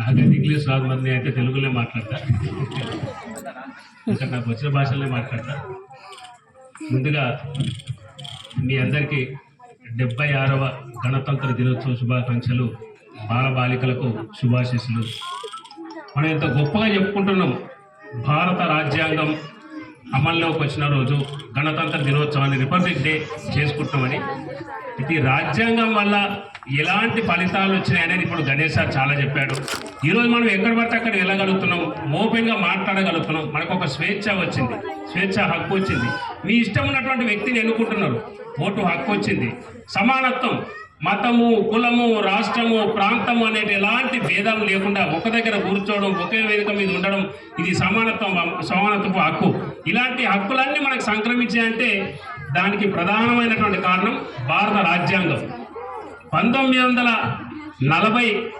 నాకైతే ఇంగ్లీష్ రాదు మంది అయితే తెలుగులో మాట్లాడతా. ఇంకా నాకు వచ్చిన భాషలనే మాట్లాడతా. ముందుగా మీ అందరికీ డెబ్బై ఆరవ గణతంత్ర దినోత్సవ శుభాకాంక్షలు బాలబాలికలకు శుభాశీస్సులు. మనం ఎంత గొప్పగా చెప్పుకుంటున్నాం. భారత రాజ్యాంగం అమల్లోకి వచ్చిన రోజు గణతంత్ర దినోత్సవాన్ని రిపబ్లిక్ డే చేసుకుంటామని ఇది రాజ్యాంగం వల్ల ఎలాంటి ఫలితాలు వచ్చినాయనేది ఇప్పుడు గణేష్ సార్ చాలా చెప్పాడు. ఈరోజు మనం ఎక్కడ పడితే అక్కడ వెళ్ళగలుగుతున్నాం ఓపెన్గా మాట్లాడగలుగుతున్నాం. మనకు ఒక స్వేచ్ఛ వచ్చింది స్వేచ్ఛ హక్కు వచ్చింది. మీ ఇష్టం ఉన్నటువంటి వ్యక్తిని ఎన్నుకుంటున్నారు ఓటు హక్కు వచ్చింది. సమానత్వం మతము కులము రాష్ట్రము ప్రాంతము అనేది ఎలాంటి భేదం లేకుండా ఒక దగ్గర కూర్చోవడం ఒకే వేదిక మీద ఉండడం ఇది సమానత్వం సమానత్వపు హక్కు. ఇలాంటి హక్కులన్నీ మనకు సంక్రమించాయంటే దానికి ప్రధానమైనటువంటి కారణం భారత రాజ్యాంగం. పంతొమ్మిది వందల నలభై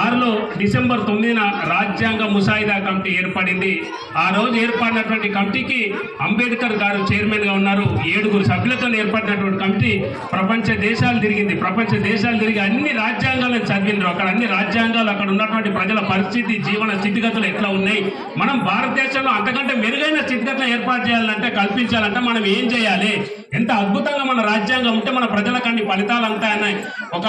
ఆరులో డిసెంబర్ తొమ్మిదిన రాజ్యాంగ ముసాయిదా కమిటీ ఏర్పడింది. ఆ రోజు ఏర్పడినటువంటి కమిటీకి అంబేద్కర్ గారు చైర్మన్గా ఉన్నారు. ఏడుగురు సభ్యులతో ఏర్పడినటువంటి కమిటీ ప్రపంచ దేశాలు తిరిగింది. ప్రపంచ దేశాలు తిరిగి అన్ని రాజ్యాంగాలను చదివినారు అక్కడ అన్ని రాజ్యాంగాలు అక్కడ ఉన్నటువంటి ప్రజల పరిస్థితి జీవన స్థితిగతులు ఎట్లా ఉన్నాయి? మనం భారతదేశంలో అంతకంటే మెరుగైన స్థితిగతులు ఏర్పాటు చేయాలంటే కల్పించాలంటే మనం ఏం చేయాలి? ఎంత అద్భుతంగా మన రాజ్యాంగం ఉంటే మన ప్రజలకు అన్ని ఫలితాలు అంతాయని ఒక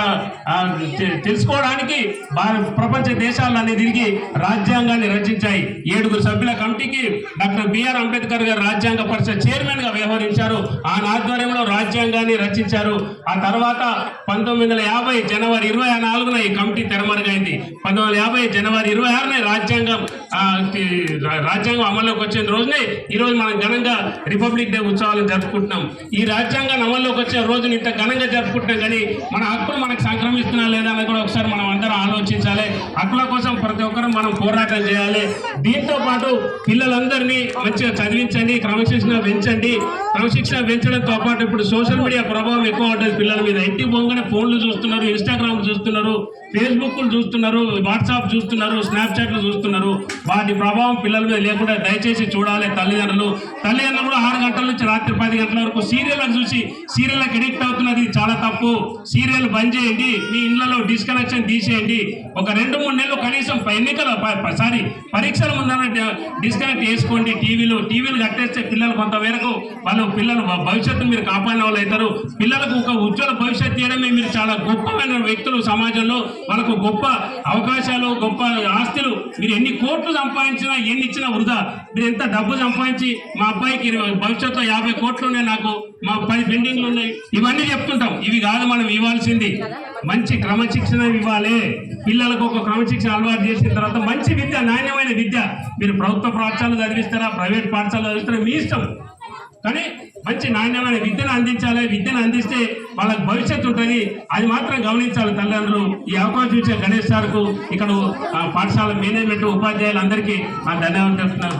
తెలుసుకోవడానికి భారత ప్రపంచ దేశాలన్నీ తిరిగి రాజ్యాంగాన్ని రచించాయి. ఏడుగురు సభ్యుల కమిటీకి డాక్టర్ బిఆర్ అంబేద్కర్ గారు రాజ్యాంగ పరిషత్ చైర్మన్గా వ్యవహరించారు. ఆయన ఆధ్వర్యంలో రాజ్యాంగాన్ని రచించారు. ఆ తర్వాత పంతొమ్మిది వందల యాభై జనవరి ఇరవై నాలుగున ఈ కమిటీ తెరమరుగైంది. పంతొమ్మిది వందల యాభై జనవరి ఇరవై ఆరున రాజ్యాంగం రాజ్యాంగం అమల్లోకి వచ్చిన రోజునే ఈరోజు మనం ఘనంగా రిపబ్లిక్ డే ఉత్సవాలను జరుపుకుంటున్నాం. ఈ రాజ్యాంగాన్ని అమల్లోకి వచ్చే రోజుని ఇంత ఘనంగా జరుపుకుంటున్నాం కానీ మన హక్కులు మనకు సంక్రమిస్తున్నా లేదా అని కూడా ఒకసారి మనం అందరం ఆలోచించాలి. హక్కుల కోసం ప్రతి ఒక్కరూ మనం పోరాటం చేయాలి. దీంతో పాటు పిల్లలందరినీ మంచిగా చదివించండి క్రమశిక్షణ పెంచండి. క్రమశిక్షణ పెంచడంతో పాటు ఇప్పుడు సోషల్ మీడియా ప్రభావం ఎక్కువ ఉంటుంది పిల్లల మీద. ఇంటికి పోగానే ఫోన్లు చూస్తున్నారు ఇన్స్టాగ్రామ్ చూస్తున్నారు ఫేస్బుక్లు చూస్తున్నారు వాట్సాప్ చూస్తున్నారు స్నాప్చాట్లు చూస్తున్నారు. వాటి ప్రభావం పిల్లల మీద లేకుండా దయచేసి చూడాలి తల్లిదండ్రులు. తల్లిదండ్రులు కూడా ఆరు గంటల నుంచి రాత్రి పది గంటల వరకు సీరియల్ చూసి సీరియల్కి ఎడిక్ట్ అవుతున్నది చాలా తప్పు. సీరియల్ బంద్ చేయండి మీ ఇళ్ళలో డిస్కనెక్షన్ తీసేయండి. ఒక రెండు మూడు నెలలు కనీసం ఎన్నికల సారీ పరీక్షల ముందర డిస్కనెక్ట్ చేసుకోండి టీవీలు టీవీలు కట్టేస్తే పిల్లలు కొంతవరకు వాళ్ళు పిల్లలు భవిష్యత్తు మీరు కాపాడిన వాళ్ళు అవుతారు. పిల్లలకు ఒక ఉజ్వల భవిష్యత్తు చేయడమే మీరు చాలా గొప్పమైన వ్యక్తులు సమాజంలో. వాళ్ళకు గొప్ప అవకాశాలు గొప్ప ఆస్తులు. మీరు ఎన్ని కోట్లు సంపాదించినా ఎన్ని ఇచ్చినా వృధా. మీరు ఎంత డబ్బు సంపాదించి మా అబ్బాయికి భవిష్యత్తులో యాభై కోట్లు ఉన్నాయి నాకు మా పది పెండింగ్లు ఉన్నాయి. ఇవన్నీ చెప్తుంటాం. ఇవి కాదు మనం ఇవ్వాల్సింది. మంచి క్రమశిక్షణ ఇవ్వాలి. పిల్లలకు ఒక క్రమశిక్షణ అలవాటు చేసిన తర్వాత మంచి విద్య నాణ్యమైన విద్య. మీరు ప్రభుత్వ పాఠశాలలు చదివిస్తారా ప్రైవేట్ పాఠశాలలు చదివిస్తారా మీ ఇష్టం. కానీ మంచి నాణ్యమైన విద్యను అందించాలి. విద్యను అందిస్తే వాళ్ళకి భవిష్యత్తు ఉంటుంది. అది మాత్రం గమనించాలి తల్లిదండ్రులు. ఈ అవకాశం ఇచ్చే గణేష్ సార్కు ఇక్కడ ఆ, పాఠశాల మేనేజ్మెంట్ ఉపాధ్యాయులందరికీ నా ధన్యవాదాలు చెప్తున్నాను